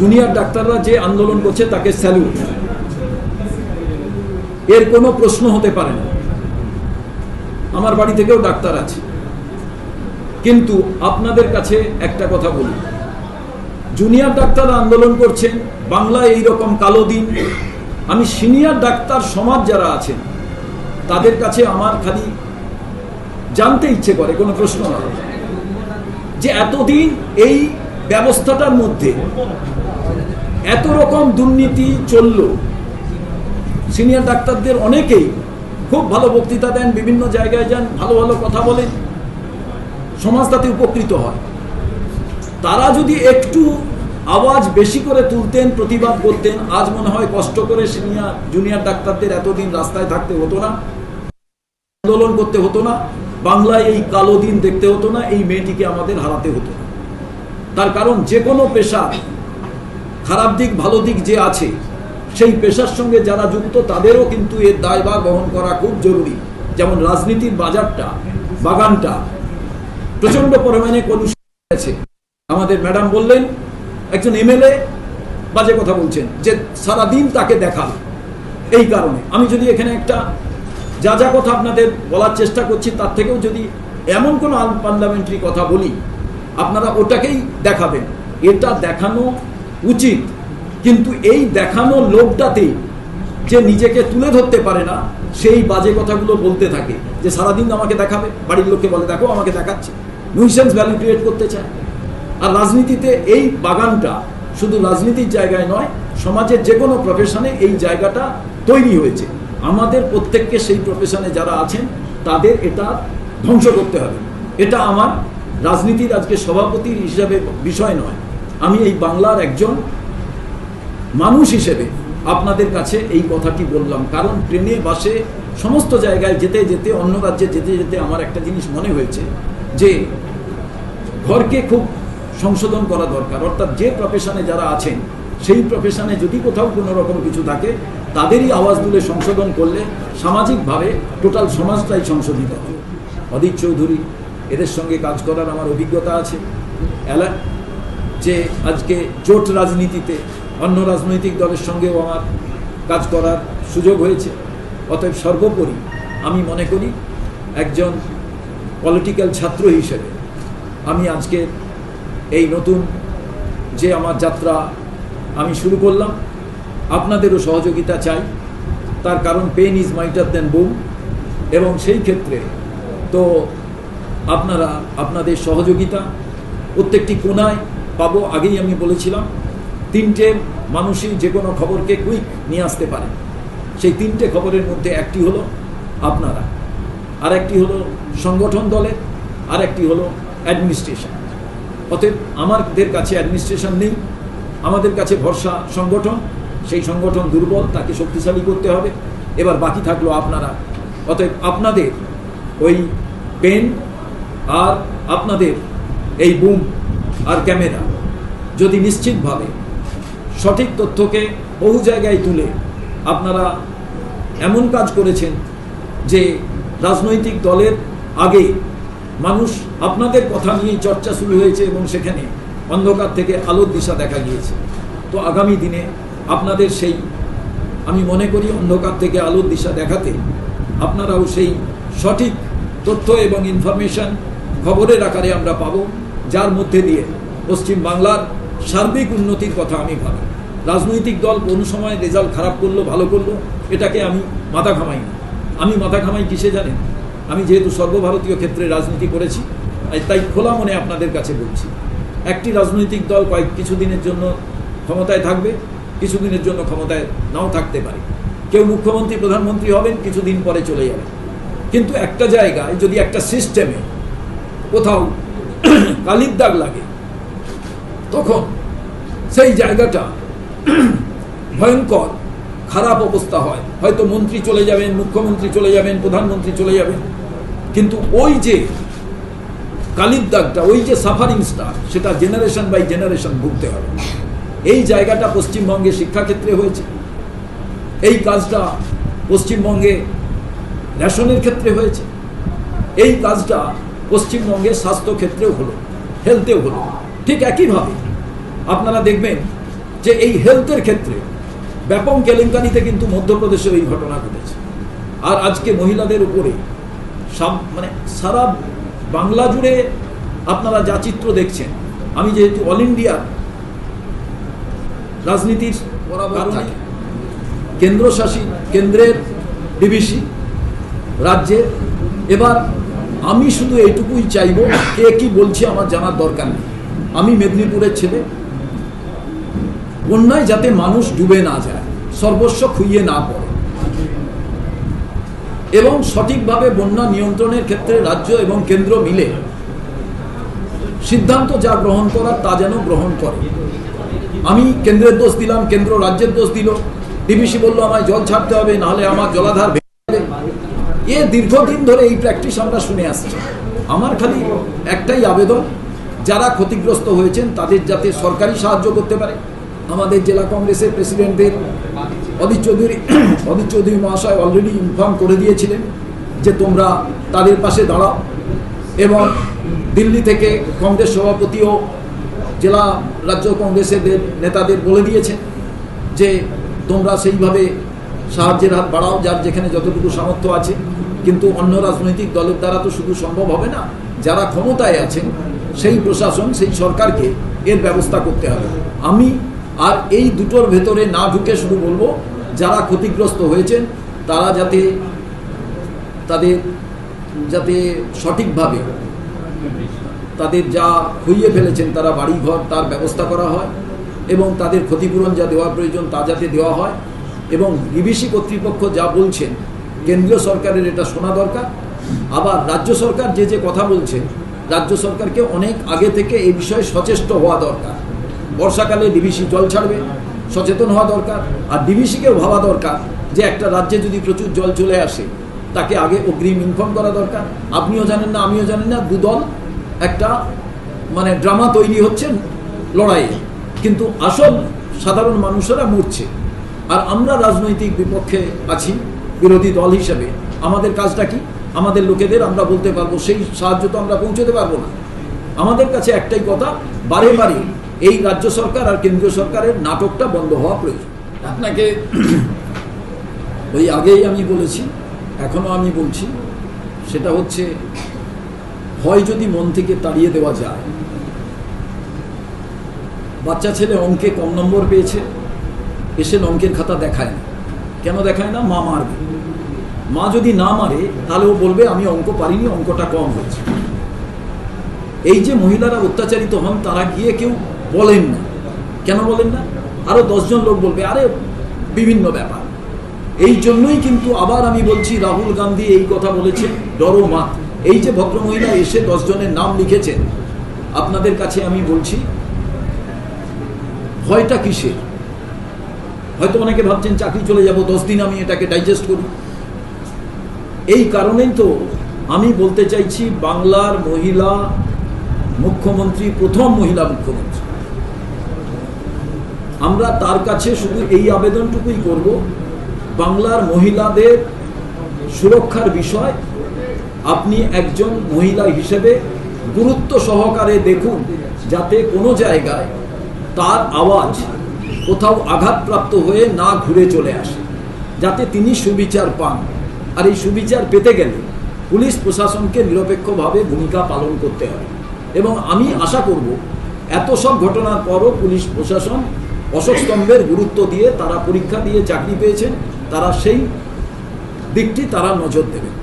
Junior ডাক্তাররা যে আন্দোলন করছে তাকে স্যালুট। এর কোনো প্রশ্ন হতে পারে না। আমার বাড়ি থেকেও ডাক্তার আছে। কিন্তু আপনাদের কাছে একটা কথা বলি। জুনিয়র ডাক্তাররা আন্দোলন করছেন, বাংলায় এই রকম কালো দিন। আমি সিনিয়র ডাক্তার সমাজ যারা আছেন, তাদের কাছে আমার খালি জানতে ইচ্ছে করে, কোনো প্রশ্ন না। যে এতদিন এই ব্যবস্থাটার মধ্যে এত রকম দুর্নীতি চলল। সিনিয়র ডাক্তারদের অনেকেই খুব ভালো বক্তৃতা দেন, বিভিন্ন জায়গায় যান, ভালো ভালো কথা বলেন, সমাজ তাতে উপকৃত হয়। তারা যদি একটু আওয়াজ বেশি করে তুলতেন, প্রতিবাদ করতেন, আজ মনে হয় কষ্ট করে সিনিয়র, জুনিয়র ডাক্তারদের এতদিন রাস্তায় থাকতে হতো না, আন্দোলন করতে হতো না, বাংলায় এই কালো দিন দেখতে হতো না, এই মেয়েটিকে আমাদের হারাতে হতো। তার কারণ যে কোনো পেশা, খারাপ দিক, ভালো দিক যে আছে, সেই পেশার সঙ্গে যারা যুক্ত, তাদেরও কিন্তু এর দায়ভার বহন করা খুব জরুরি। যেমন রাজনীতির বাজারটা, বাগানটা প্রচণ্ড পরিমাণে কলুষিত আছে আমাদের ম্যাডাম বললেন, একজন এমএলএ বাজে কথা বলছেন যে, সারাদিন তাকে দেখাল এই কারণে। আমি যদি এখানে একটা যা যা কথা আপনাদের বলার চেষ্টা করছি, তার থেকেও যদি এমন কোনো পার্লামেন্টারি কথা বলি আপনারা ওটাকেই দেখাবেন। এটা দেখানো উচিত। কিন্তু এই দেখানো লোকটাতেই যে নিজেকে তুলে ধরতে পারে না, সেই বাজে কথাগুলো বলতে থাকে যে সারাদিন আমাকে দেখাবে, বাড়ির লোককে বলে, দেখো, আমাকে দেখাচ্ছে। নিউসেন্স ভ্যালু ক্রিয়েট করতে চায়। আর রাজনীতিতে এই বাগানটা শুধু রাজনীতির জায়গায় নয়, সমাজের যে কোনো প্রফেশনে এই জায়গাটা তৈরি হয়েছে। আমাদের প্রত্যেককে সেই প্রফেশনে যারা আছেন, তাদের এটা ধ্বংস করতে হবে। এটা আমার রাজনীতির আজকে সভাপতির হিসাবে বিষয় নয়। আমি এই বাংলার একজন মানুষ হিসেবে আপনাদের কাছে এই কথাটি বললাম। কারণ ট্রেনে বাসে সমস্ত জায়গায় যেতে যেতে, অন্য রাজ্যে যেতে যেতে আমার একটা জিনিস মনে হয়েছে যে ঘরকে খুব সংশোধন করা দরকার। অর্থাৎ যে প্রফেশনে যারা আছেন, সেই প্রফেশনে যদি কোথাও কোনো রকম কিছু থাকে, তাদেরই আওয়াজ তুলে সংশোধন করলে সামাজিকভাবে টোটাল সমাজটাই সংশোধিত হবে অদিত চৌধুরী এদের সঙ্গে কাজ করার আমার অভিজ্ঞতা আছে। এলা, যে আজকে জোট রাজনীতিতে অন্য রাজনৈতিক দলের সঙ্গেও আমার কাজ করার সুযোগ হয়েছে। অতএব সর্বোপরি আমি মনে করি একজন পলিটিক্যাল ছাত্র হিসেবে আমি আজকে এই নতুন যে আমার যাত্রা আমি শুরু করলাম, আপনাদেরও সহযোগিতা চাই। তার কারণ pen is mightier than boom এবং সেই ক্ষেত্রে তো আপনারা, আপনাদের সহযোগিতা প্রত্যেকটি কোনায় পাবো, আগেই আমি বলেছিলাম, তিনটে মানুষই যে কোনো খবরকে কুইক নিয়ে আসতে পারে। সেই তিনটে খবরের মধ্যে একটি হলো আপনারা আর একটি হলো সংগঠন দলের আর একটি হলো অ্যাডমিনিস্ট্রেশন। অতএব আমাদের কাছে অ্যাডমিনিস্ট্রেশন নেই, আমাদের কাছে ভরসা সংগঠন, সেই সংগঠন দুর্বল, তাকে শক্তিশালী করতে হবে। এবার বাকি থাকল আপনারা। অতএব আপনাদের ওই পেন আর আপনাদের এই বুম আর ক্যামেরা যদি নিশ্চিতভাবে সঠিক তথ্যকে বহু জায়গায় তুলে আপনারা এমন কাজ করেছেন যে রাজনৈতিক দলের আগে মানুষ আপনাদের কথা নিয়েই চর্চা শুরু হয়েছে এবং সেখানে অন্ধকার থেকে আলোর দিশা দেখা গিয়েছে। তো আগামী দিনে আপনাদের সেই, আমি মনে করি অন্ধকার থেকে আলোর দিশা দেখাতে আপনারাও সেই সঠিক তথ্য এবং ইনফরমেশন খবরের আকারে আমরা পাব, যার মধ্যে দিয়ে পশ্চিম বাংলার সার্বিক উন্নতির কথা আমি ভাবি। রাজনৈতিক দল কোনো সময় রেজাল্ট খারাপ করল, ভালো করল, এটাকে আমি মাথা ঘামাই না। আমি মাথা ঘামাই কিসে জানেন? আমি যেহেতু সর্বভারতীয় ক্ষেত্রে রাজনীতি করেছি তাই খোলা মনে আপনাদের কাছে বলছি। একটি রাজনৈতিক দল কয়েক কিছুদিনের জন্য ক্ষমতায় থাকবে কিছুদিনের জন্য ক্ষমতায় নাও থাকতে পারে। কেউ মুখ্যমন্ত্রী, প্রধানমন্ত্রী হবেন, কিছুদিন পরে চলে যাবেন। কিন্তু একটা জায়গায় যদি একটা সিস্টেমে কোথাও কালির দাগ লাগে, তখন সেই জায়গাটা ভয়ঙ্কর, খারাপ অবস্থা হয়। হয়তো মন্ত্রী চলে যাবেন, মুখ্যমন্ত্রী চলে যাবেন, প্রধানমন্ত্রী চলে যাবেন। কিন্তু ওই যে কালির দাগটা, ওই যে সাফারিংসটা সেটা জেনারেশন বাই জেনারেশন ভুগতে হবে। এই জায়গাটা পশ্চিমবঙ্গে শিক্ষাক্ষেত্রে হয়েছে। এই কাজটা পশ্চিমবঙ্গে রেশনের ক্ষেত্রে হয়েছে। এই কাজটা পশ্চিমবঙ্গে স্বাস্থ্য ক্ষেত্রেও হলো হেলথেও হলো। ঠিক একইভাবে আপনারা দেখবেন যে এই হেলথের ক্ষেত্রে ব্যাপক কেলেঙ্কারিতে কিন্তু মধ্যপ্রদেশের এই ঘটনা ঘটেছে। আর আজকে মহিলাদের উপরে সব- মানে সারা বাংলা জুড়ে আপনারা যা চিত্র দেখছেন আমি যেহেতু অল ইন্ডিয়ার রাজনীতির কেন্দ্রশাসিত কেন্দ্রের ডিভিসি রাজ্যের এবার আমি শুধু এইটুকুই চাইব, কে কি বলছে আমার জানার দরকার নেই। আমি মেদিনীপুরের ছেলে। বন্যায় যাতে মানুষ ডুবে না যায়, সর্বস্ব খুইয়ে না পড়ে। এবং সঠিকভাবে বন্যা নিয়ন্ত্রণের ক্ষেত্রে রাজ্য এবং কেন্দ্র মিলে সিদ্ধান্ত যা গ্রহণ করার তা যেন গ্রহণ করে। আমি কেন্দ্রের দোষ দিলাম, কেন্দ্র রাজ্যের দোষ দিল। ডিবিসি বলল, আমায় জল ছাড়তে হবে, নাহলে আমার জলাধার। এ দীর্ঘদিন ধরে এই প্র্যাকটিস আমরা শুনে আসছি। আমার খালি একটাই আবেদন, যারা ক্ষতিগ্রস্ত হয়েছেন তাদের যাতে সরকারি সাহায্য করতে পারে। আমাদের জেলা কংগ্রেসের প্রেসিডেন্টদের অদিত চৌধুরী অদিত চৌধুরী মহাশয় অলরেডি ইনফর্ম করে দিয়েছিলেন যে তোমরা তাদের পাশে দাঁড়াও এবং দিল্লি থেকে কংগ্রেস সভাপতিও জেলা রাজ্য কংগ্রেসের নেতাদের বলে দিয়েছেন যে তোমরা সেইভাবে সাহায্যের হাত বাড়াও, যার যেখানে যতটুকু সামর্থ্য আছে। কিন্তু অন্য রাজনৈতিক দলের দ্বারা তো শুধু সম্ভব হবে না। যারা ক্ষমতায় আছেন, সেই প্রশাসন, সেই সরকারকে এর ব্যবস্থা করতে হবে। আমি আর এই দুটোর ভেতরে না ঢুকে শুধু বলব, যারা ক্ষতিগ্রস্ত হয়েছেন, তারা যাতে তাদের, যাতে সঠিকভাবে তাদের যা খুইয়ে ফেলেছেন, তারা বাড়িঘর, তার ব্যবস্থা করা হয় এবং তাদের ক্ষতিপূরণ যা দেওয়া প্রয়োজন তা যাতে দেওয়া হয় এবং বিবিসি কর্তৃপক্ষ যা বলছেন কেন্দ্রীয় সরকারের এটা শোনা দরকার। আবার রাজ্য সরকার যে যে কথা বলছে, রাজ্য সরকারকে অনেক আগে থেকে এই বিষয়ে সচেষ্ট হওয়া দরকার। বর্ষাকালে ডিবিসি জল ছাড়বে, সচেতন হওয়া দরকার, আর ডিবিসিকেও ভাবা দরকার যে একটা রাজ্যে যদি প্রচুর জল চলে আসে, তাকে আগে অগ্রিম ইনফর্ম করা দরকার। আপনিও জানেন না, আমিও জানেন না দুদল একটা মানে ড্রামা তৈরি হচ্ছে লড়াইয়ে। কিন্তু আসল সাধারণ মানুষেরা মরছে। আর আমরা রাজনৈতিক বিপক্ষে আছি বিরোধী দল হিসেবে। আমাদের কাজটা কি? আমাদের লোকেদের আমরা বলতে পারব, সেই সাহায্য তো আমরা পৌঁছতে পারব না। আমাদের কাছে একটাই কথা, বারে বারে এই রাজ্য সরকার আর কেন্দ্রীয় সরকারের নাটকটা বন্ধ হওয়া প্রয়োজন। আপনাকে ওই আগেই আমি বলেছি, এখনও আমি বলছি, সেটা হচ্ছে হয় যদি মন থেকে তাড়িয়ে দেওয়া যায়। বাচ্চা ছেলে অঙ্কে কম নম্বর পেয়েছে, এসে অঙ্কের খাতা দেখায় না কেন দেখায় না? মা মারবে। মা যদি না মারে, তাহলে ও বলবে, আমি অঙ্ক পারিনি, অঙ্কটা কম হয়েছে। এই যে মহিলারা অত্যাচারিত হন, তারা গিয়ে কেউ বলেন না। কেন বলেন না? আরও দশজন লোক বলবে, আরে, বিভিন্ন ব্যাপার। এই জন্যই কিন্তু আবার আমি বলছি, রাহুল গান্ধী এই কথা বলেছেন ডরো মা এই যে ভদ্রমহিলা এসে দশজনের নাম লিখেছেন, আপনাদের কাছে আমি বলছি, ভয়টা কিসের? হয়তো অনেকে ভাবছেন চাকরি চলে যাব, দশ দিন আমি এটাকে ডাইজেস্ট করি। এই কারণেই তো আমি বলতে চাইছি, বাংলার মহিলা মুখ্যমন্ত্রী, প্রথম মহিলা মুখ্যমন্ত্রী। আমরা তার কাছে শুধু এই আবেদনটুকুই করব, বাংলার মহিলাদের সুরক্ষার বিষয় আপনি একজন মহিলা হিসেবে গুরুত্ব সহকারে দেখুন, যাতে কোনো জায়গায় তার আওয়াজ কোথাও আঘাতপ্রাপ্ত হয়ে না ঘুরে চলে আসে, যাতে তিনি সুবিচার পান। আর এই সুবিচার পেতে গেলে পুলিশ প্রশাসনকে নিরপেক্ষভাবে ভূমিকা পালন করতে হবে। এবং আমি আশা করব, এত সব ঘটনার পরও পুলিশ প্রশাসন অশোক স্তম্ভের গুরুত্ব দিয়ে তারা পরীক্ষা দিয়ে চাকরি পেয়েছেন, তারা সেই দিকটি তারা নজর দেবেন।